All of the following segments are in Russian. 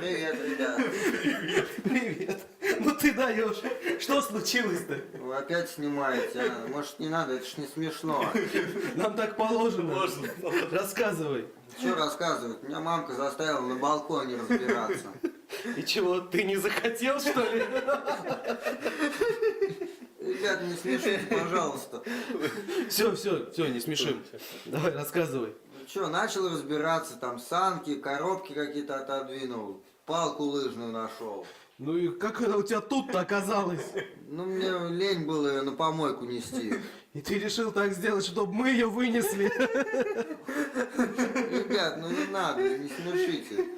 Привет, ребят. Привет. Ну ты даешь. Что случилось-то? Вы опять снимаете, а? Может не надо, это ж не смешно. Нам так положено. Рассказывай. Что рассказывать? Меня мамка заставила на балконе разбираться. И чего, ты не захотел, что ли? Ребят, не смешите, пожалуйста. Все, все, все, не смешим. Давай, рассказывай. Что, начал разбираться, там санки, коробки какие-то отодвинул, палку лыжную нашел. Ну и как она у тебя тут-то оказалась? Ну, мне лень было ее на помойку нести. И ты решил так сделать, чтобы мы ее вынесли? Ребят, ну не надо, не смешите.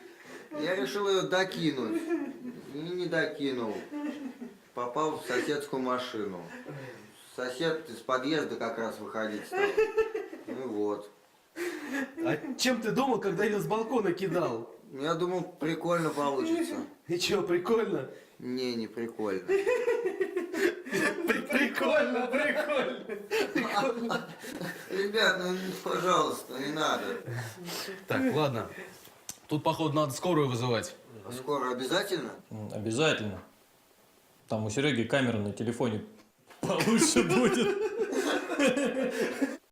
Я решил ее докинуть. И не докинул. Попал в соседскую машину. Сосед из подъезда как раз выходить стал. Ну вот. А чем ты думал, когда ее с балкона кидал? Я думал, прикольно получится. И что, прикольно? Не, не прикольно. Прикольно, прикольно. Ребят, ну пожалуйста, не надо. Так, ладно. Тут, походу, надо скорую вызывать. Скоро обязательно? Обязательно. Там у Сереги камера на телефоне получше будет.